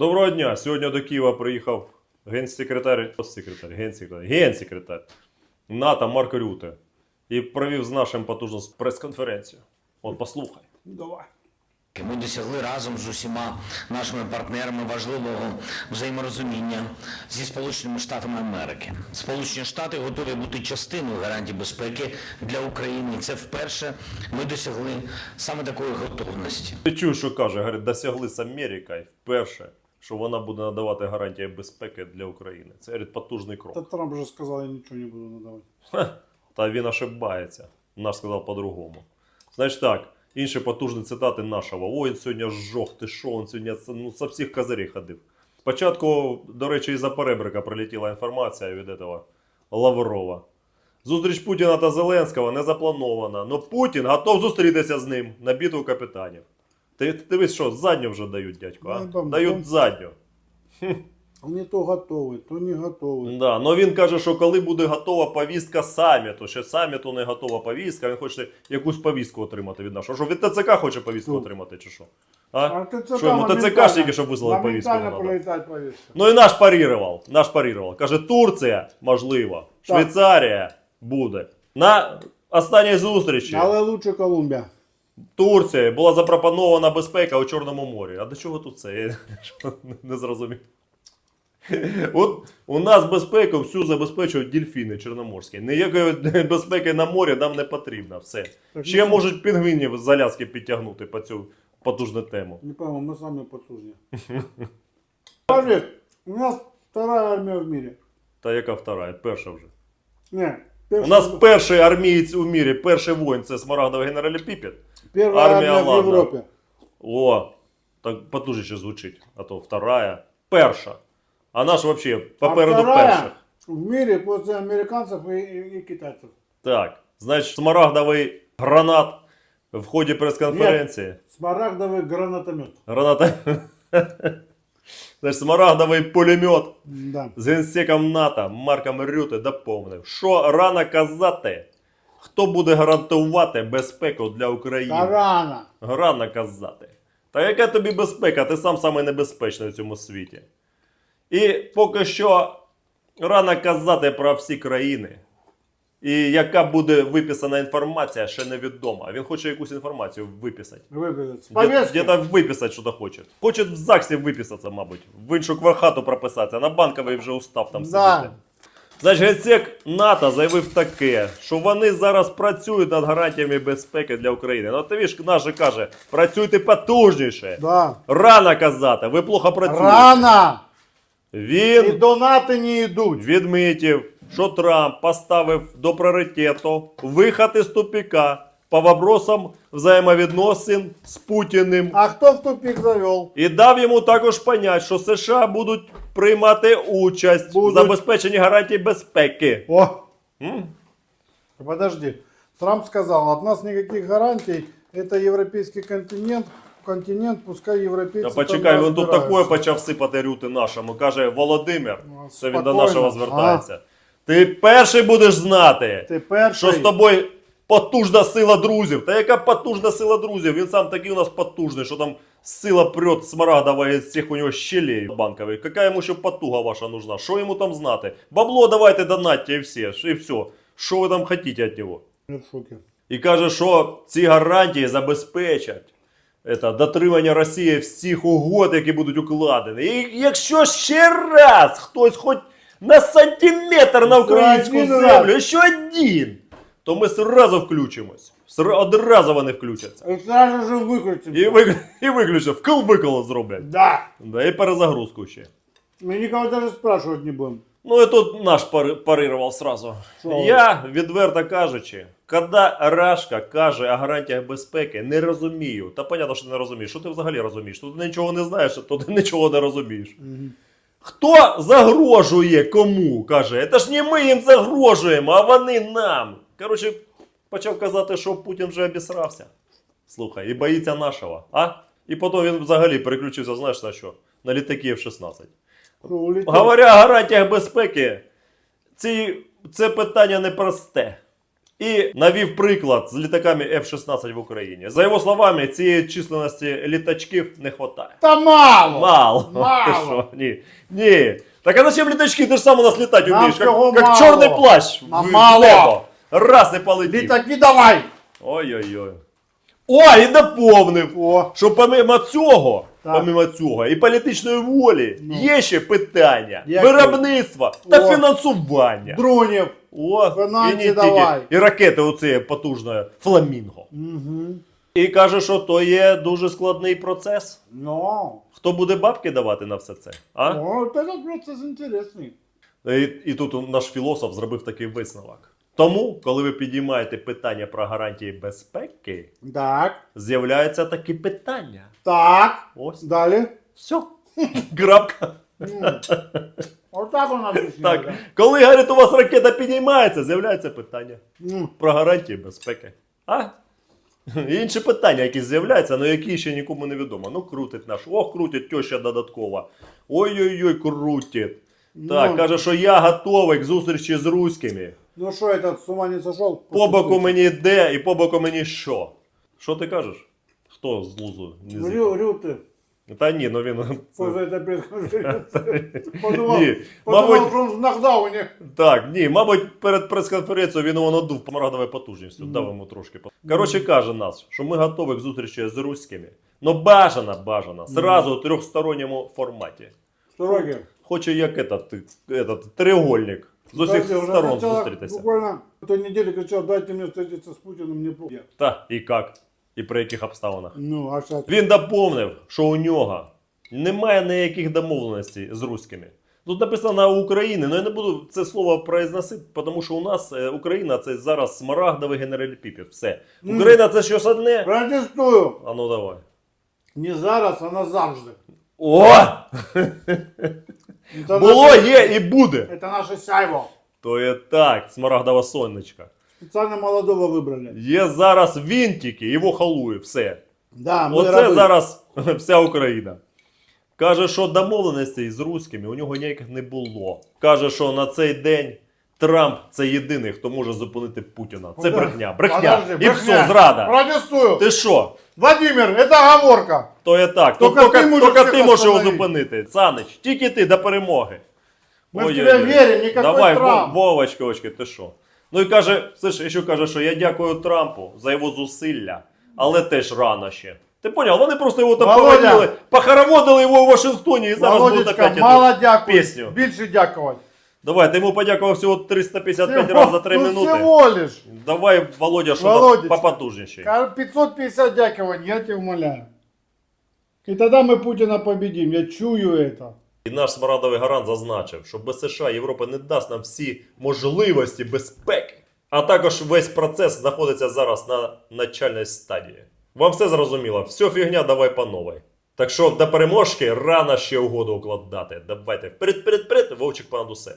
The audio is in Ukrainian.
Доброго дня! Сьогодні до Києва приїхав генсекретар, секретар, генсекретар, генсекретар НАТО Марко Рюте і провів з нашим потужну прес-конференцію. От послухай. Давай. Ми досягли разом з усіма нашими партнерами важливого взаєморозуміння зі Сполученими Штатами Америки. Сполучені Штати готові бути частиною гарантій безпеки для України. Це вперше ми досягли саме такої готовності. Ти чуєш, що каже? Говорить, досягли з Америкою вперше, що вона буде надавати гарантії безпеки для України. Це говорить, потужний крок. Та Трамп же сказал, я ничего не буду надавать. Ха, Та він ошибається. Наш сказав по-другому. Значить так, інші потужні цитати нашого. Ой, він сьогодні жох, ти що, він сьогодні ну, со всіх козирей ходив. Спочатку, до речі, із-за перебрика прилетіла інформація від этого Лаврова. Зустріч Путіна та Зеленського не запланована, але Путін готов зустрітися з ним на битву капітанів. Ти ти дивись, що задню вже дають, дядько, а? Ну, там- дають там- задню. Они то готовы, то не готовы. Да, но він каже, що коли буде готова повістка саміту, ще саміту не готова повістка, він хоче якусь повістку отримати від нашого. Що від ТЦК хоче повістку Ну. отримати, чи що? А? ТЦК Що йому моментально- ТЦКшники, щоб вислали повістку? Моментально надо? Ну і наш парірував. Наш парірував. Каже, Турція, можливо, Швейцарія буде. На останній зустрічі Але лучше Колумбия. Турції була запропонована безпека у Чорному морі. А до чого тут це? Я не зрозумів. От у нас безпеку всю забезпечують дельфіни чорноморські. Ніякої безпеки на морі нам не потрібно. Все. Ще ну, можуть пінгвінів з Аляски підтягнути по цю потужну тему. Не пойму, мы сами подсуждены. Скажи, у нас вторая армия в мире. Та яка втора? Перша вже. Не, У нас перший армієць у мірі, перший воїн це Смарагдовий генераліпіпед. первая армия, армия, в ладно. Европе. О, так потужніше звучить. А то вторая. Перша. А наш взагалі попереду а вторая перших. в мире после американцев и, и- и китайцев. Так, значить, смарагдовий гранат в ході прес-конференції. Смарагдовый гранатомет. Граната. Значить, смарагдовий пулемет Да. з генсеком НАТО Марком Рюте доповнив, що рано казати, Хто буде гарантувати безпеку для України. Тарана. Рано казати. Та яка тобі безпека? Ти сам самий небезпечний у цьому світі. І поки що рано казати про всі країни. І яка буде виписана інформація, ще невідомо. Він хоче якусь інформацію виписати. Где-то виписати, що хоче. Хоче в ЗАГСі виписатися, мабуть. В іншу квартиру прописатися, на банковий вже устав там Да. сидіти. Значить, генсек НАТО заявив таке, що вони зараз працюють над гарантіями безпеки для України. Ну, ти ж наш же каже, працюйте потужніше. Да. Рано казати, ви плохо працюєте. Рано. І Він донати не йдуть. відмітив, що Трамп поставив до пріоритету виход із тупика по вопросам взаємовідносин з Путіним. А хто в тупик завел? І дав йому також понять, що США будуть приймати участь Будуть. в забезпеченні гарантій безпеки. О, М? подожди. Трамп сказал, от нас никаких гарантий, это европейский континент, континент, пускай европейцы Та там почекай, він тут разбираются. такое почав сипати рюти нашому. Каже, Володимир, Ну, це він до спокійно. нашого звертається. Ти перший будеш знати, Ти перший. що з тобою потужна сила друзів. Та яка потужна сила друзів? Він сам такий у нас потужний, що там сила прет смарагдова із всіх у нього щелей банкових. Яка йому ще потуга ваша нужна? Що йому там знати? Бабло давайте донатьте і все, і все. Що ви там хотіте від нього? Я в шоке. І каже, що ці гарантії забезпечать это, дотримання Росії всіх угод, які будуть укладені. І якщо ще раз хтось хоч на сантиметр на українську землю, ще один, то ми сразу включимось. Сра- Одразу вони включаться. И сразу же выкрутим. І, ви, і виключать, вкл-викол зроблять. Да. Да, і перезагрузку ще. Мы никого даже спрашивать не будем. Ну і тут наш пари- парирував сразу. Що? Я, відверто кажучи, коли Рашка каже о гарантіях безпеки, не розумію. Та понятно, що не розумієш. Що ти взагалі розумієш? Тут нічого не знаєш, то ти нічого не розумієш. Хто загрожує кому? Каже, це ж не ми їм загрожуємо, а вони нам. Коротше, почав казати, що Путін вже обісрався. Слухай, і боїться нашого. А? І потім він взагалі переключився, знаєш на що? На літаки F-16. Что. Говоря о гарантіях безпеки, ці, це питання непросте. І навів приклад з літаками F-16 в Україні. За його словами, цієї численності літачків не вистачає. Да мало. Мало. Мало. Ти що? Ні. Ні. Так а зачем літачки? Ти ж сам у нас літати Нам вмієш, як, як мало. чорний плащ. Нам в мало. небо. Раз і полетів. Літаки давай. Ой-ой-ой. О, і доповнив. О, Що помимо цього, Так. помимо цього, і політичної волі Ну. є ще питання Які? виробництва та О. фінансування. Дронів. О, Фінанси і не давай. І ракети оці потужної фламінго. Угу. І каже, що то є дуже складний процес. Ну, Хто буде бабки давати на все це? А? ну, вот этот процесс интересный. І, і тут наш філософ зробив такий висновок. Тому, коли ви підіймаєте питання про гарантії безпеки, Так, з'являються такі питання. так, Ось. далее. Все. Крапка. М. Вот так он. Так, коли говорить, у вас ракета підіймається, з'являється питання про гарантії безпеки. А? Інші питання, які з'являються, але які ще нікому не відомо. Ну, крутить наш. Ох, крутить теща додаткова. Ой-ой-ой, крутить. Так, Ну. каже, що я готовий к зустрічі з руськими. Ну что, этот с ума не сошел? По боку мені де і по боку мені що? Що ти кажеш? Хто з лузу не Рю, з'їхав? рю ты. Та ні, ну він. Что за это предсказание? Подумал, Ні, подумал, мабуть, что он в нокдауне. Так, ні, мабуть, перед прес-конференцією він його надув помарагдовою потужністю, дав йому трошки. по- Коротше, каже нас, що ми готові к зустрічі з руськими. Ну бажано, бажано, сразу у трьохсторонньому форматі. Сороки. Хоче як этот, этот треугольник. З усіх сторон зустрітися. Буквально в той неделе кричал, дайте мне встретиться с Путиным, не плохо. Та, і як? І при яких обставинах? Ну, а сейчас... Він доповнив, що у нього немає ніяких домовленостей з руськими. Тут написано України, але я не буду це слово произносити, тому що у нас е, Україна це зараз смарагдовий генераль Піпіт. Все. Мгм. Україна це щось одне. Протестую. А ну давай. Не зараз, а назавжди. О! Это Було, наше- є і буде. Это наше сяйво. То є так, смарагдова сонечка. Специально молодого выбрали. Є зараз вінтики, його халує, все. Да, мы Оце рабы. зараз вся Україна. Каже, що домовленостей з руськими у нього ніяких не було. Каже, що на цей день Трамп це єдиний, хто може зупинити Путіна. Це Подожди, брехня. Брехня. подожди, І брехня. все, зрада. Протестую. Ти що? Владимир, это оговорка. То є так. Тільки Тільки ти можеш тільки всіх ти можеш його остановити. зупинити. Санич, тільки ти до перемоги. Мы в Ой-ой-ой. тебя верим, никакой Давай, Трамп. Во- Вовочки, очки, ти що? Ну і каже, все ж ще каже, що я дякую Трампу за його зусилля, але теж рано ще. Ти поняв? Вони просто його там Володя! похоронили, похоронили його у Вашингтоні і зараз будуть Володечка, опять мало эту дякую. пісню. Більше дякувати. Давай, ти йому подякував всього 355 Всього- разів за 3 ну, минути. Всего лишь. Давай, Володя, що Володечка. попотужніший. Ка- 550 дякувань, я тебя умоляю. И тогда мы Путина победим, я чую это. І наш смарадовий гарант зазначив, що без США Європа не дасть нам всі можливості безпеки. А також весь процес знаходиться зараз на начальній стадії. Вам все зрозуміло, все фігня, давай по новій. Так що до переможки рано ще угоду укладати. Давайте вперед, вперед, вперед, Вовчик понад усе.